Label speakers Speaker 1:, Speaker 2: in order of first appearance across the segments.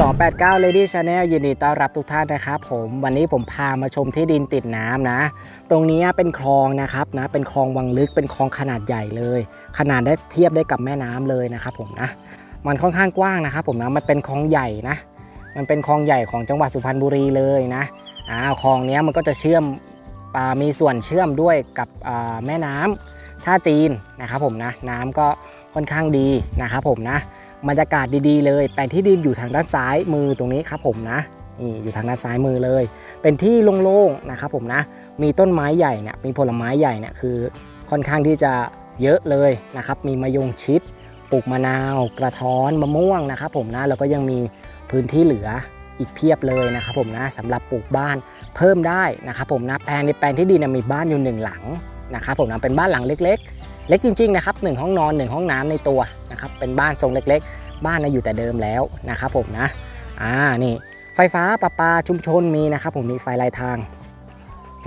Speaker 1: 289 Lady Channel ยินดีต้อนรับทุกท่านนะครับผมวันนี้ผมพามาชมที่ดินติดน้ำนะ ตรงนี้เป็นคลองนะครับนะเป็นคลองวังลึกเป็นคลองขนาดใหญ่เลย ขนาดได้เทียบได้กับแม่น้ำเลยนะครับผมนะมันค่อนข้างกว้างนะครับผมนะมันเป็นคลองใหญ่นะมันเป็นคลองใหญ่ของจังหวัดสุพรรณบุรีเลยนะอ่าคลองนี้มันก็จะเชื่อมอมีส่วนเชื่อมด้วยกับแม่น้ำท่าจีนนะครับผมนะน้ำก็ค่อนข้างดีนะครับผมนะ บรรยากาศดีๆ เลยแปลงที่ดินอยู่ทางด้านซ้ายมือตรงนี้ครับผมนะนี่อยู่ทางด้านซ้ายมือเลย เป็นที่โล่งๆนะครับผมนะ มีต้นไม้ใหญ่เนี่ยมีผลไม้ใหญ่เนี่ยคือค่อนข้างที่จะเยอะเลยนะครับ มีมะยงชิด ปลูกมะนาว กระท้อนมะม่วงนะครับผมนะ แล้วก็ยังมีพื้นที่เหลืออีกเพียบเลยนะครับผมนะสำหรับปลูกบ้านเพิ่มได้นะครับผมนะแปลงในแปลงที่ดินนะมีบ้านอยู่หนึ่งหลังนะครับผมนะเป็นบ้านหลังเล็ก เล็กจริงๆนะครับหนึ่งห้องนอนหนึ่งห้องน้ำในตัวนะครับเป็นบ้านทรงเล็กๆ บ้านนะอยู่แต่เดิมแล้วนะครับผมนะอ่านี่ไฟฟ้าประปาชุมชนมีนะครับผมมีไฟลายทาง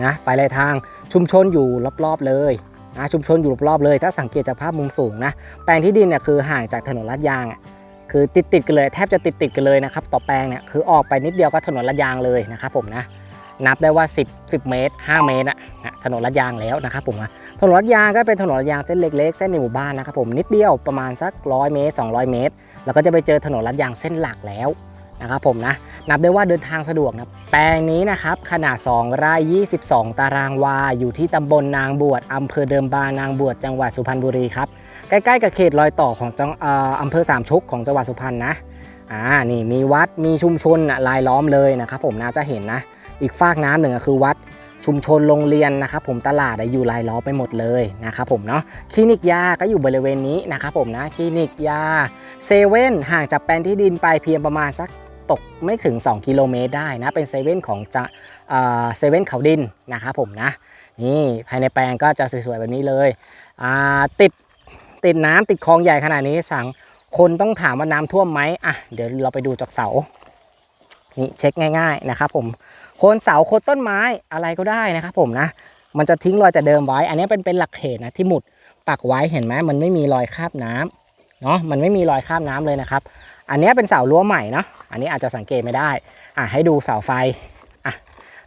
Speaker 1: นะไฟลายทางชุมชนอยู่รอบๆเลยนะชุมชนอยู่รอบๆเลย ถ้าสังเกตจากภาพมุมสูงนะแปลงที่ดินเนี่ยคือห่างจากถนนลาดยางคือติดติดๆกันเลยแทบจะติดติดๆกันเลยนะครับต่อแปลงเนี่ยคือออกไปนิดเดียวก็ถนนลาดยางเลยนะครับผมนะ นับได้ว่า 10 10 เมตร 5 เมตรอะนะถนนลาดยางแล้วนะครับผมถนนลาดยางก็เป็นถนนลาดยางเส้นเล็กๆ เส้นในหมู่บ้านนะครับผมนิดเดียวประมาณสัก 100 เมตร 200 เมตร แล้วก็จะไปเจอถนนลาดยางเส้นหลักแล้วนะครับผมนะนับได้ว่าเดินทางสะดวกนะแปลงนี้นะครับขนาด 2 ไร่ 22 ตารางวา อยู่ที่ตำบลนางบวชอำเภอเดิมบางนางบวชจังหวัดสุพรรณบุรีครับใกล้ๆกับเขตรอยต่อของจังอออำเภอสามชุกของจังหวัดสุพรรณนะอ่านี่มีวัดมีชุมชนน่ะรายล้อมเลยนะครับผมน่าจะเห็นนะ อีกฝากน้ำหนึ่งก็คือวัดชุมชนโรงเรียนนะครับผมตลาดอยู่รายล้อมไปหมดเลยนะครับผมเนาะคลินิกยาก็อยู่บริเวณนี้นะครับผมนะคลินิกยาเซเว่นห่างจากแปลนที่ดินไปเพียงประมาณสักตกไม่ถึง 2 กิโลเมตรได้นะ เป็นเซเว่นของจะเซเว่นเขาดินนะครับผมนะนี่ภายในแปลงก็จะสวยๆแบบนี้เลยอ่าติดติดน้ำติดคลองใหญ่ขนาดนี้สั่งคนต้องถามว่าน้ำท่วมไหมอะเดี๋ยวเราไปดูจากเสานี่เช็คง่าย ๆนะครับผม โคนเสาโคนต้นไม้อะไรก็ได้นะครับผมนะ มันจะทิ้งรอยแต่เดิมไว้ อันนี้เป็นเป็นหลักเขตนะที่หมุดปักไว้เห็นไหมมันไม่มีรอยคราบน้ำเนาะมันไม่มีรอยคราบน้ำเลยนะครับ อันนี้เป็นเสารั้วใหม่เนาะอันนี้อาจจะสังเกตไม่ได้อะให้ดูเสาไฟอะ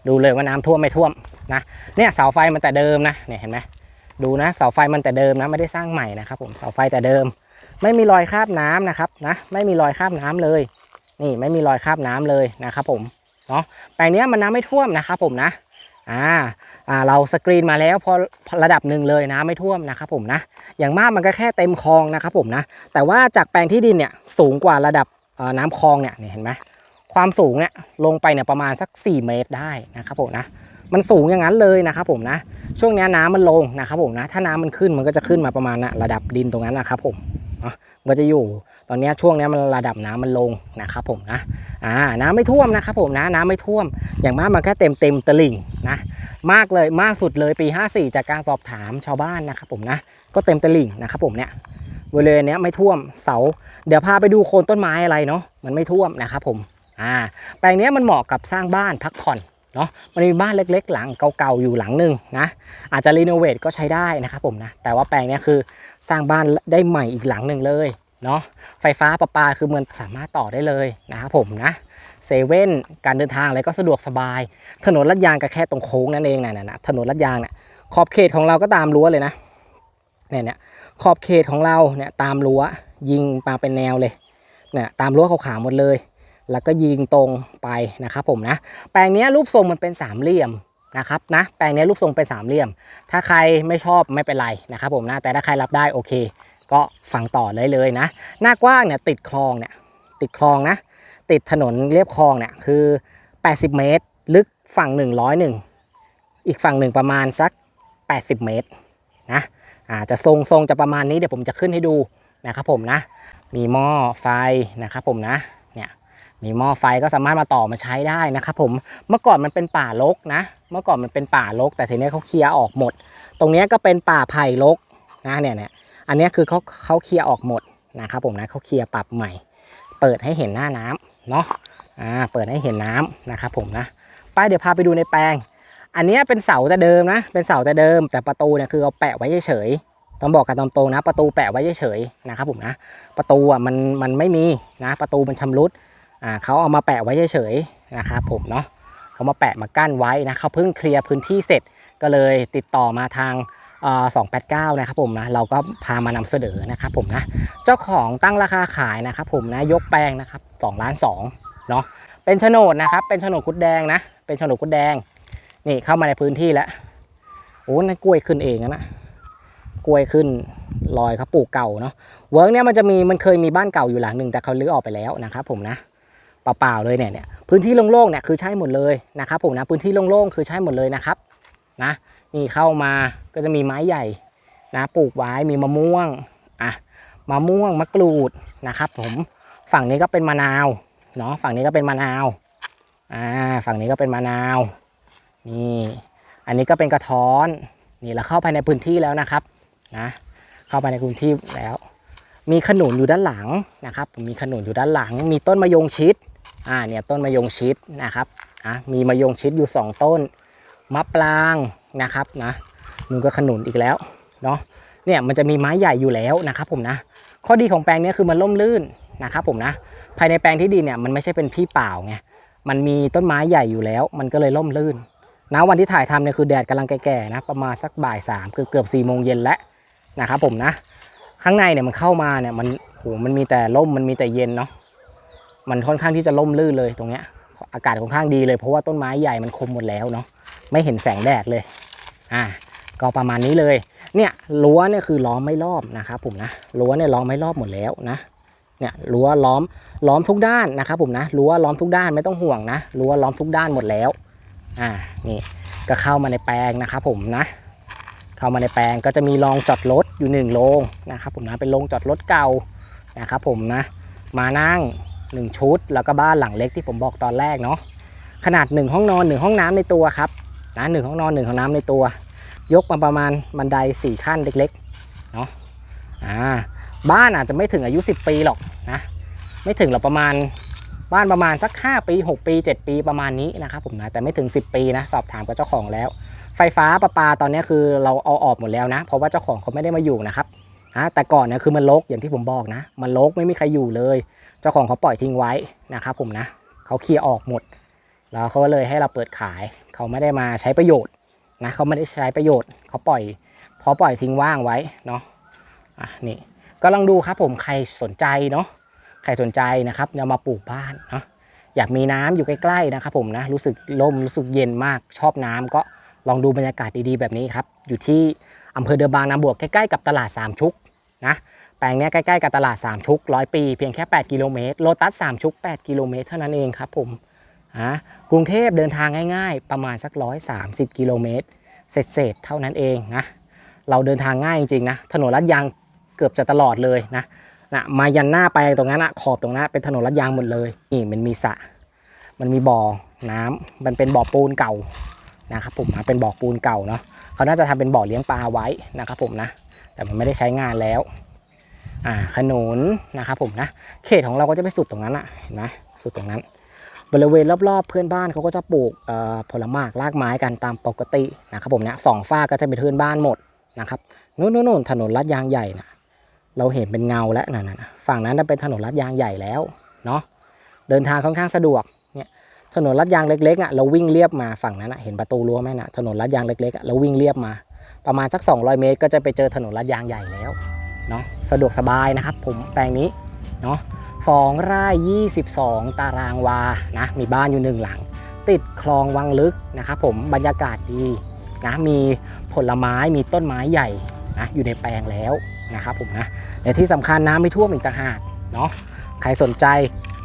Speaker 1: ดูเลยว่าน้ำท่วมไม่ท่วมนะเนี่ยเสาไฟมันแต่เดิมนะเนี่ยเห็นไหมดูนะเสาไฟมันแต่เดิมนะไม่ได้สร้างใหม่นะครับผมเสาไฟแต่เดิม ไม่มีรอยคราบน้ำนะครับนะไม่มีรอยคราบน้ำเลย นี่ไม่มีรอยคราบน้ำเลยนะครับผม เนาะแปลงเนี้ยมันน้ำไม่ท่วมนะครับผมนะอ่าอ่าเราสกรีนมาแล้วพอระดับหนึ่งเลยน้ำไม่ท่วมนะครับผมนะอย่างมากมันก็แค่เต็มคลองนะครับผมนะแต่ว่าจากแปลงที่ดินเนี่ยสูงกว่าระดับน้ำคลองเนี่ยเห็นไหม ความสูงเนี่ยลงไปเนี่ยประมาณสัก 4 เมตรได้นะครับผมนะมันสูงอย่างนั้นเลยนะครับผมนะ ช่วงเนี้ยน้ำมันลงนะครับผมนะ ถ้าน้ำมันขึ้นมันก็จะขึ้นมาประมาณนะระดับดินตรงนั้นนะครับผมเนาะก็จะอยู่ตอนเนี้ยช่วงเนี้ยมันระดับน้ำมันลงนะครับผมนะอ่าน้ำไม่ท่วมนะครับผมนะน้ำไม่ท่วม อย่างมากมันแค่เต็มเต็มตลิ่งนะมากเลยมากสุดเลยปี 54 จากการสอบถามชาวบ้านนะครับผมนะก็เต็มตลิ่งนะครับผมเนี่ยบริเวณนี้ไม่ท่วมเสา เดี๋ยวพาไปดูโคนต้นไม้อะไรเนาะมันไม่ท่วมนะครับผม อ่าแปลงนี้มันเหมาะกับสร้างบ้านพักผ่อนเนาะมันมีบ้านเล็กๆ หลังเก่าๆอยู่หลังหนึ่งนะอาจจะรีโนเวทก็ใช้ได้นะครับผมนะแต่ว่าแปลงนี้คือสร้างบ้านได้ใหม่อีกหลังหนึ่งเลยเนาะไฟฟ้าประปาคือมันสามารถต่อได้เลยนะครับผมนะเซเว่นการเดินทางอะไรก็สะดวกสบาย ถนนลาดยางก็แค่ตรงโค้งนั่นเองนะนะนะถนนลาดยางเนี่ยขอบเขตของเราก็ตามรั้วเลยนะเนี่ยเนี่ยขอบเขตของเราเนี่ยตามรั้วยิงมาเป็นแนวเลยเนี่ยตามรั้วขาวๆหมดเลย แล้วก็ยิงตรงไปนะครับผมนะ แปลงนี้รูปทรงมันเป็นสามเหลี่ยมนะครับนะ แปลงนี้รูปทรงเป็นสามเหลี่ยม ถ้าใครไม่ชอบไม่เป็นไรนะครับผมนะ แต่ถ้าใครรับได้โอเค ก็ฟังต่อเลยเลยนะ หน้ากว้างเนี่ยติดคลองเนี่ยติดคลองนะ ติดถนนเรียบคลองเนี่ยคือ 80 เมตร ลึกฝั่ง 101 อีกฝั่งหนึ่งประมาณสัก 80 เมตรนะอาจะทรงทรงจะประมาณนี้เดี๋ยวผมจะขึ้นให้ดูนะครับผมนะ มีหม้อไฟนะครับผมนะ มีหม้อไฟก็สามารถมาต่อมาใช้ได้นะครับผมเมื่อก่อนมันเป็นป่ารกนะ เมื่อก่อนมันเป็นป่ารก แต่ทีนี้เขาเคลียร์ออกหมด ตรงนี้ก็เป็นป่าไผ่รกนะเนี่ยเนี่ยอันนี้คือเขาเขาเคลียร์ออกหมดนะครับผมนะเขาเคลียร์ปรับใหม่ เปิดให้เห็นหน้าน้ำเนาะอ่าเปิดให้เห็นน้ำนะครับผมนะไปเดี๋ยวพาไปดูในแปลง อันนี้เป็นเสาแต่เดิมนะ เป็นเสาแต่เดิม แต่ประตูเนี่ยคือเอาแปะไว้เฉยต้องบอกกันตามตรงนะ ประตูแปะไว้เฉยๆนะครับผมนะ ประตูอะมันมันไม่มีนะประตูมันชำรุด อ่าเขาเอามาแปะไว้เฉยๆนะครับผมเนาะเขามาแปะมากั้นไว้นะเขาเพิ่งเคลียร์พื้นที่เสร็จก็เลยติดต่อมาทางเอ่อ289นะครับผมนะเราก็พามานำเสนอนะครับผมนะเจ้าของตั้งราคาขายนะครับผมนะยกแปลงนะครับ2ล้าน2เนาะเป็นโฉนดนะครับเป็นโฉนดคุดแดงนะเป็นโฉนดคุดแดงนี่เข้ามาในพื้นที่แล้วโอ้นั่นกล้วยขึ้นเองนะกล้วยขึ้นลอยเขาปลูกเก่าเนาะเวิร์กเนี่ยมันจะมีมันเคยมีบ้านเก่าอยู่หลังหนึ่งแต่เขาลื้อออกไปแล้วนะครับผมนะ เปล่าๆเลยเนี่ยเนี่ยพื้นที่โล่งๆเนี่ยคือใช้หมดเลยนะครับผมนะพื้นที่โล่งๆคือใช้หมดเลยนะครับนะนี่เข้ามาก็จะมีไม้ใหญ่นะปลูกไว้มีมะม่วงอะมะม่วงมะกรูดนะครับผมฝั่งนี้ก็เป็นมะนาวเนาะฝั่งนี้ก็เป็นมะนาวอ่าฝั่งนี้ก็เป็นมะนาวนี่อันนี้ก็เป็นกระท้อนนี่เราเข้าไปในพื้นที่แล้วนะครับนะเข้าไปในพื้นที่แล้ว มีขนุนอยู่ด้านหลังนะครับมมีขนุนอยู่ด้านหลัง มีต้นมะยงชิด อ่าเนี่ยต้นมะยงชิดนะครับอะมีมะยงชิดอยู่ 2 ต้นมะปรางนะครับนะนู่นก็ขนุนอีกแล้วเนาะเนี่ยมันจะมีไม้ใหญ่อยู่แล้วนะครับผมนะข้อดีของแปลงนี้คือมันล่มลื่นนะครับผมนะภายในแปลงที่ดินเนี่ยมันไม่ใช่เป็นที่เปล่าไงมันมีต้นไม้ใหญ่อยู่แล้ว มันก็เลยล่มลื่นนะวันที่ถ่ายทำเนี่ยคือแดดกำลังแก่ๆนะประมาณสักบ่ายสามเกือบเกือบสี่โมงเย็นแล้วนะครับผมนะ ข้างในเนี่ยมันเข้ามาเนี่ยมันโหมันมีแต่ร่มมันมีแต่เย็นเนาะ มันค่อนข้างที่จะร่มรื่นเลยตรงเนี้ยอากาศค่อนข้างดีเลยเพราะว่าต้นไม้ใหญ่มันคมหมดแล้วเนาะไม่เห็นแสงแดดเลยอ่าก็ประมาณนี้เลยเนี่ยรั้วเนี่ยคือล้อมไม่รอบนะครับผมนะรั้วเนี่ยล้อมไม่รอบหมดแล้วนะเนี่ยรั้วล้อมล้อมทุกด้านนะครับผมนะรั้วล้อมทุกด้านไม่ต้องห่วงนะรั้วล้อมทุกด้านหมดแล้วอ่านี่ก็เข้ามาในแปลงนะครับผมนะ เข้ามาในแปลงก็จะมีโรงจอดรถอยู่1โรงนะครับผมนะเป็นโรงจอดรถเก่านะครับผมนะมานั่ง 1 ชุด แล้วก็บ้านหลังเล็กที่ผมบอกตอนแรกเนาะขนาด 1 ห้องนอน 1 ห้องน้ำในตัวครับนะหนึ่งห้องนอน 1 ห้องน้ำในตัว ยกมาประมาณบันได 4 ขั้นเล็กๆเนาะอ่าบ้านอาจจะไม่ถึงอายุ 10 ปีหรอกนะไม่ถึงหรอกประมาณบ้านประมาณสัก 5 ปี 6 ปี 7 ปีประมาณนี้นะครับผมนะแต่ไม่ถึง 10 ปีนะสอบถามกับเจ้าของแล้ว ไฟฟ้าประปาตอนนี้คือเราเอาออกหมดแล้วนะ เพราะว่าเจ้าของเขาไม่ได้มาอยู่นะครับ นะแต่ก่อนเนี่ยคือมันรกอย่างที่ผมบอกนะ มันรกไม่มีใครอยู่เลย เจ้าของเขาปล่อยทิ้งไว้นะครับผมนะเขาเคลียร์ออกหมด แล้วเขาก็เลยให้เราเปิดขาย เขาไม่ได้มาใช้ประโยชน์นะเขาไม่ได้ใช้ประโยชน์เขาปล่อยพอปล่อยทิ้งว่างไว้เนาะอะนี่ก็ลองดูครับผมใครสนใจเนาะใครสนใจนะครับจะมาปลูกบ้านเนาะอยากมีน้ำอยู่ใกล้ๆนะครับผมนะรู้สึกลมรู้สึกเย็นมากชอบน้ำก็ ลองดูบรรยากาศดีๆแบบนี้ครับ อยู่ที่อำเภอเดอบางนาบวกใกล้ๆกับตลาดสามชุกนะแปลงนี้ใกล้ๆกับตลาดสามชุกร้อยปีเพียงแค่ 8 กิโลเมตรโลตัสสามชุก 8 กิโลเมตรเท่านั้นเองครับผมอ่ากรุงเทพเดินทางง่ายๆ ประมาณสัก 130 กิโลเมตรเศษๆเท่านั้นเองนะเราเดินทางง่ายจริงๆนะถนนลาดยางเกือบจะตลอดเลยนะนะมายันหน้าไปตรงนั้นอะขอบตรงนั้นเป็นถนนลาดยางหมดเลยนี่มันมีสระมันมีบ่อน้ำมันเป็นบ่อปูนเก่า นะครับผมนะเป็นบ่อปูนเก่าเนาะเขาน่าจะทำเป็นบ่อเลี้ยงปลาไว้นะครับผมนะ แต่มันไม่ได้ใช้งานแล้วอ่าขนุนนะครับผมนะ เขตของเราก็จะไปสุดตรงนั้นอะเห็นไหมสุดตรงนั้น บริเวณรอบๆ เพื่อนบ้านเขาก็จะปลูกผลไม้รากไม้กันตามปกตินะครับผมนะสองฝ้าก็จะเป็นเพื่อนบ้านหมดนะครับนู่นนู่นถนนลาดยางใหญ่นะเราเห็นเป็นเงาแล้วนั่นนะฝั่งนั้นน่ะเป็นถนนลาดยางใหญ่แล้วเนาะเดินทางค่อนข้างสะดวก ถนนลาดยางเล็กๆอะเราวิ่งเรียบมาฝั่งนั้นอะเห็นประตูรั้วไหมน่ะถนนลาดยางเล็กๆอะเราวิ่งเรียบมา ประมาณสัก 200 เมตร ก็จะไปเจอถนนลาดยางใหญ่แล้วเนาะสะดวกสบายนะครับ ผมแปลงนี้เนาะสองไร่22 ตารางวานะมีบ้านอยู่หนึ่งหลัง ติดคลองวังลึกนะครับผมบรรยากาศดีนะมีผลไม้มีต้นไม้ใหญ่นะอยู่ในแปลงแล้วนะครับผมนะแต่ที่สำคัญน้ำไม่ท่วมอีกต่างหากเนาะใครสนใจ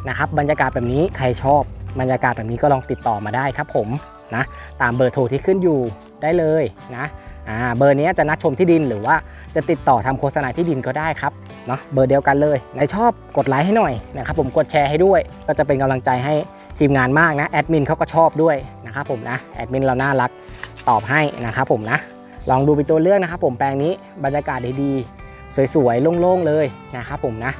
Speaker 1: นะครับบรรยากาศแบบนี้ใครชอบ บรรยากาศแบบนี้ก็ลองติดต่อมาได้ครับผมนะตามเบอร์โทรที่ขึ้นอยู่ได้เลยนะอ่าเบอร์นี้จะนัดชมที่ดินหรือว่าจะติดต่อทำโฆษณาที่ดินก็ได้ครับเนาะเบอร์เดียวกันเลยในชอบกดไลค์ให้หน่อยนะครับผมกดแชร์ให้ด้วย ก็จะเป็นกำลังใจให้ทีมงานมากนะแอดมินเขาก็ชอบด้วยนะครับผมนะแอดมินเราน่ารักตอบให้นะครับผมนะลองดูเป็นตัวเลือกนะครับผมแปลงนี้บรรยากาศดีๆ สวยๆโล่งๆเลยนะครับผมนะ